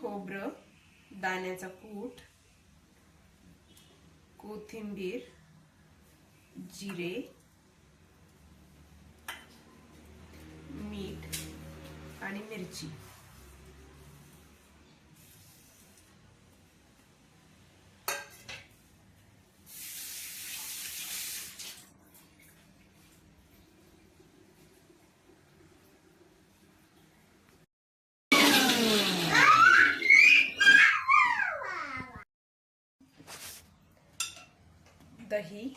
खोबरं दाण्याचा कूट कोथिंबीर जिरे मीठ आणि मिरची. दही.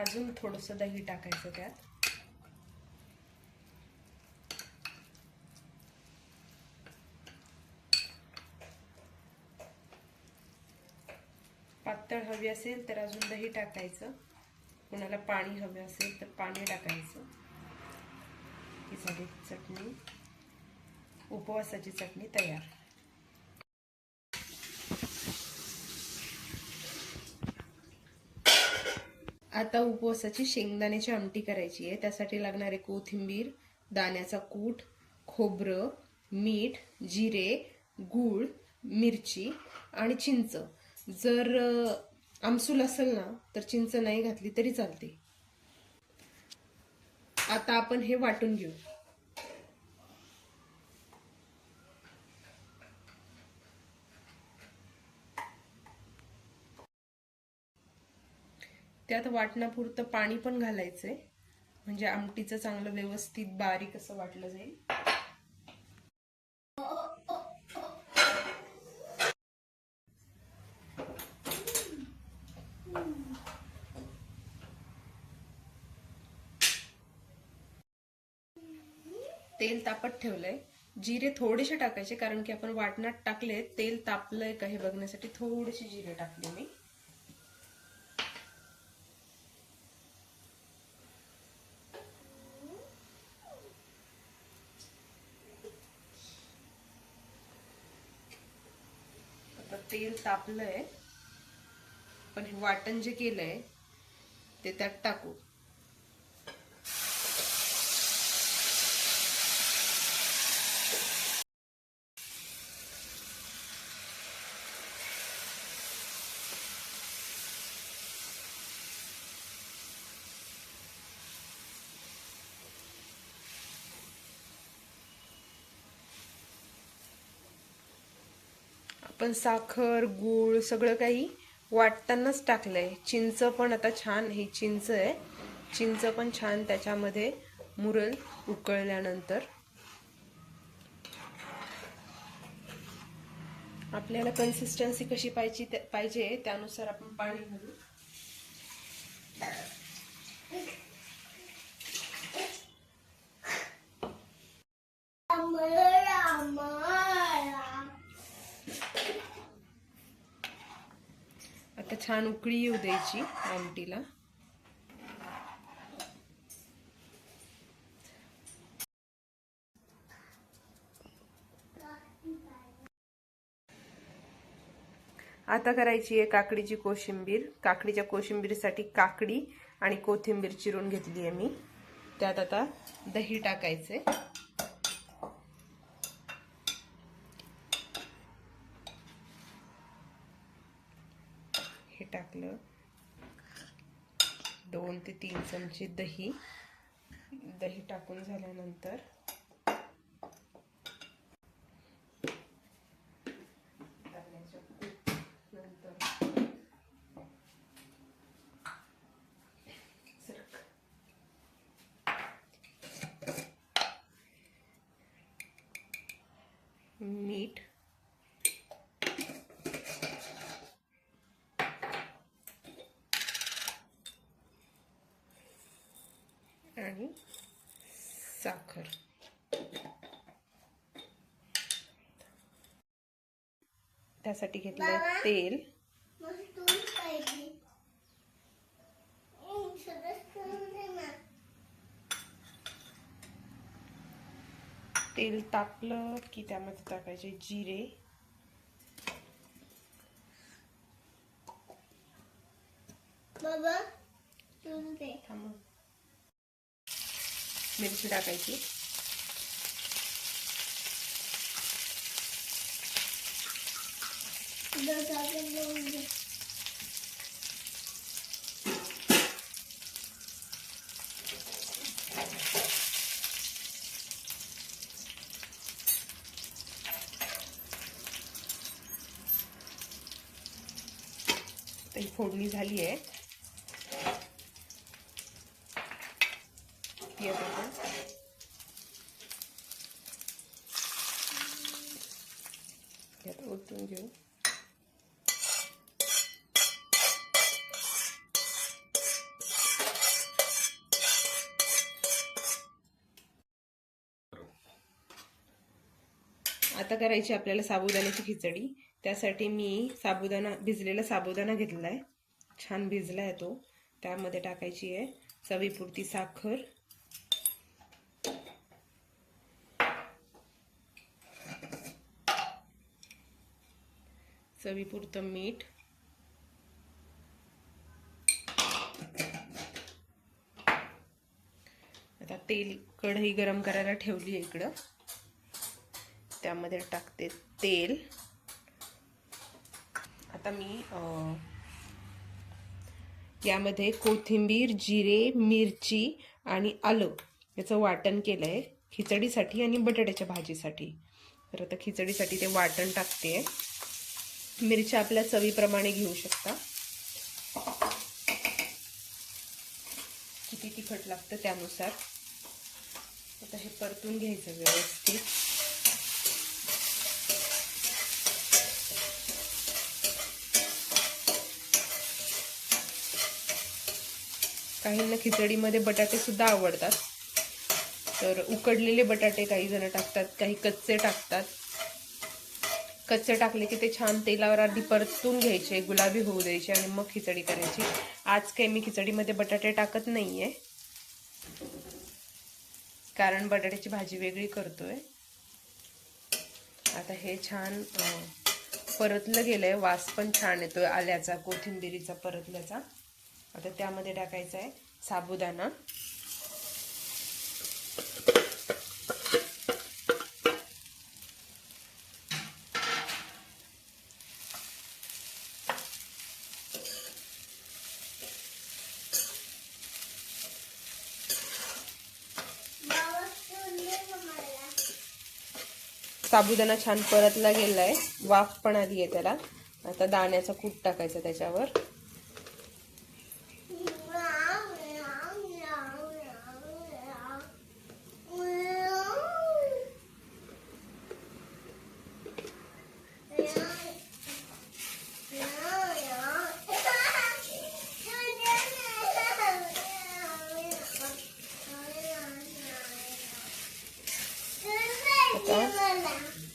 अजून थोडंसं दही टाकायचं त्यात पातळ हवी असेल तर अजून दही टाकायचं. कुणाला पाणी हवे असेल तर पाणी टाकायचं. ही झाली चटणी. उपवासाची चटणी तयार. आता उपवासाची शेंगदाण्याची आमटी करायची आहे. त्यासाठी लागणारे कोथिंबीर दाण्याचा कूट खोबरं मीठ जिरे गूळ मिरची आणि चिंच. जर आमसूल असेल ना तर चिंच नाही घातली तरी चालते. आता आपण हे वाटून घेऊ. त्यात वाटण्यापुरतं पाणी पण घालायचंय. म्हणजे आमटीचं चांगलं व्यवस्थित बारीक असं वाटलं जाईल. तेल तापत ठेवलंय. जिरे थोडेसे टाकायचे कारण की आपण वाटणात टाकले तेल तापलंय का हे बघण्यासाठी थोडेसे जिरे टाकले मी. आता तेल तापलंय पण वाटण जे केलंय ते त्यात टाकू. आपण साखर गूळ सगळं काही वाटतानाच टाकलंय. चिंच पण आता छान ही चिंच आहे. चिंच पण छान त्याच्यामध्ये मुरल उकळल्यानंतर. आपल्याला कन्सिस्टन्सी कशी पाहिजे पाहिजे त्यानुसार आपण पाणी घालू आता छान उकळी येऊ द्यायची आमटीला. आता करायची आहे काकडीची कोशिंबीर. काकडीच्या कोशिंबीरसाठी काकडी आणि कोथिंबीर चिरून घेतली आहे मी. त्यात आता दही टाकायचे टाकलं. दोन ते तीन चमचे दही. दही टाकून झाल्यानंतर साखर त्यासाठी घेतलंय तेल. तेल तापलं की त्यामध्ये टाकायचे जिरे. बाबा थांब. मिरची टाकायची तर फोडणी झाली आहे ती आता आपण यात ओतून घेऊ आता करायची आपल्याला साबुदाण्याची खिचडी. त्यासाठी मी साबुदाणा भिजलेला साबुदाणा घेतला आहे छान भिजला आहे तो. त्यामध्ये टाकायची आहे चवीपुरती साखर. चवीपुरतं मीठ. आता तेल कढई गरम करायला ठेवली आहे इकडं. त्यामध्ये टाकते तेल. आता मी यामध्ये कोथिंबीर जिरे मिरची आणि आलं याचं वाटण केलं आहे खिचडीसाठी आणि बटाट्याच्या भाजीसाठी. तर आता खिचडीसाठी ते वाटण टाकते. आहे मिरच्या आपल्या चवीप्रमाणे घेऊ शकता. किती तिखट लागतं त्यानुसार. आता हे परतून घ्यायचं व्यवस्थित. काहींना खिचडीमध्ये बटाटे सुद्धा आवडतात. तर उकडलेले बटाटे काही जण टाकतात काही कच्चे टाकतात. कच्चे टाकले की ते छान तेलावर आधी परतून घ्यायचे गुलाबी होऊ द्यायचे आणि मग खिचडी करायची. आज काही मी खिचडीमध्ये बटाटे टाकत नाहीये. कारण बटाट्याची भाजी वेगळी करतोय. आता हे छान परतलं परतलं गेलंय. वास पण छान येतोय आल्याचा कोथिंबिरीचा परतल्याचा. आता त्यामध्ये टाकायचा आहे साबुदाणा. साबुदाणा छान परतला गेलाय. वाफ पण आली आहे त्याला. आता दाण्याचा कूट टाकायचा त्याच्यावर.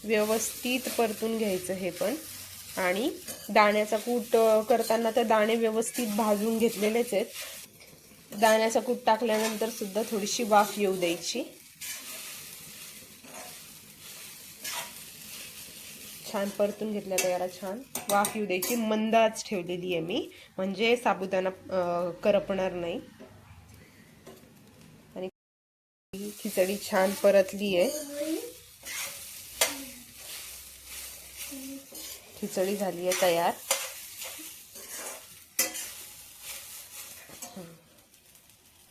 व्यवस्थित परतून घ्यायचं हे पण. आणि दाण्याचा कूट करताना तर दाणे व्यवस्थित भाजून घेतलेलेच आहेत. दाण्याचा कूट टाकल्यानंतर सुद्धा थोडीशी वाफ येऊ द्यायची. छान परतून घेतल्या तर याला छान वाफ येऊ द्यायची. मंदाच ठेवलेली आहे मी. म्हणजे साबुदाणा करपणार नाही. आणि खिचडी छान परतली आहे. खिचडी झाली आहे तयार.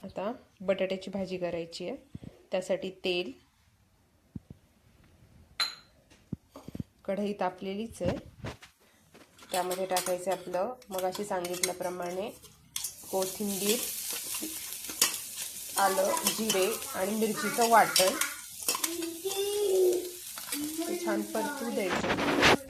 आता बटाट्याची भाजी करायची आहे. त्यासाठी तेल. कढई तापलेलीच आहे. त्यामध्ये टाकायचं आपलं मगाशी सांगितल्याप्रमाणे कोथिंबीर आलं जिरे आणि मिरचीचं वाटण. छान परतू द्यायचं.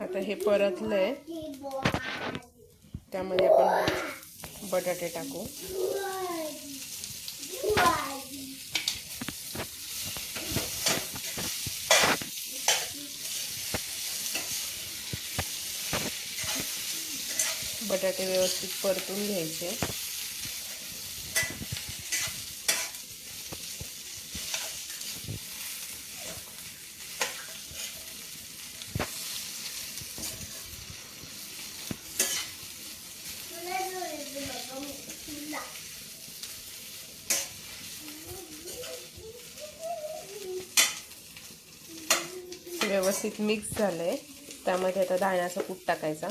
आता हे परतलं आहे त्यामध्ये आपण बटाटे टाकू. बटाटे व्यवस्थित परतून घ्यायचे. व्यवस्थित मिक्स झालं आहे त्यामध्ये आता दाण्याचा कूट टाकायचा.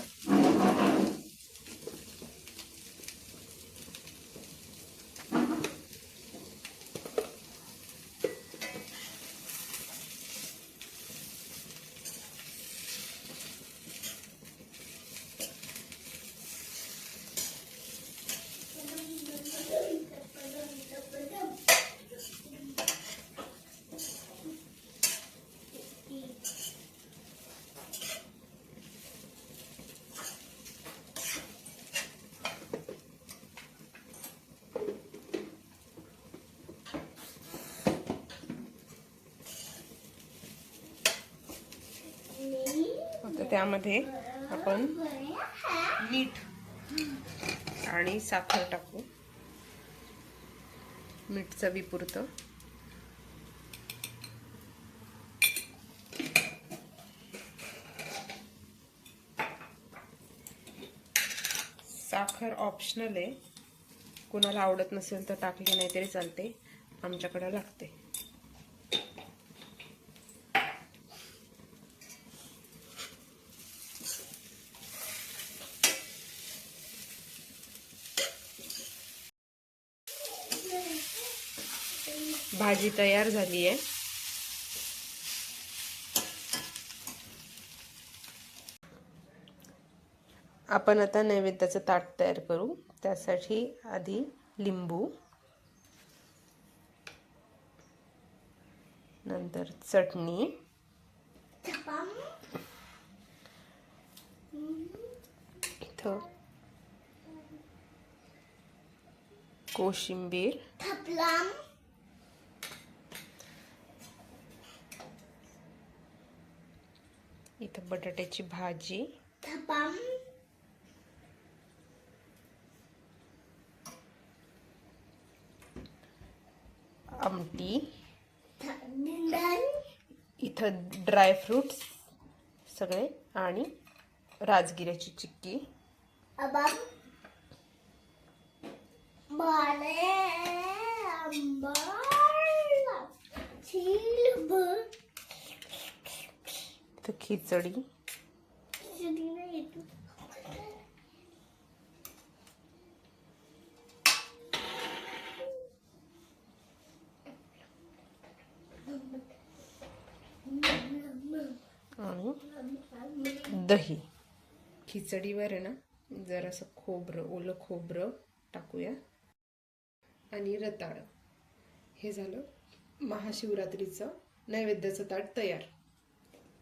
त्यामध्ये आपण मीठ आणि साखर टाकू. मीठ चवीपुरतं. साखर ऑप्शनल आहे. कुणाला आवडत नसेल तर टाकली नाही तरी चालते. आमच्याकडे लागते. भाजी तयार झाली आहे. आपण आता नैवेद्याचं ताट तयार करू. त्यासाठी आधी लिंबू नंतर चटणी इथं कोशिंबीर थपलाम इथं बटाट्याची भाजी. आमटी. इथं ड्रायफ्रुट्स सगळे आणि राजगिऱ्याची चिक्की. अबाम. इथं खिचडी. आणि दही. खिचडीवर आहे ना जरासं खोबरं ओलं खोबरं टाकूया. आणि रताळं. हे झालं महाशिवरात्रीचं नैवेद्याचं ताट तयार.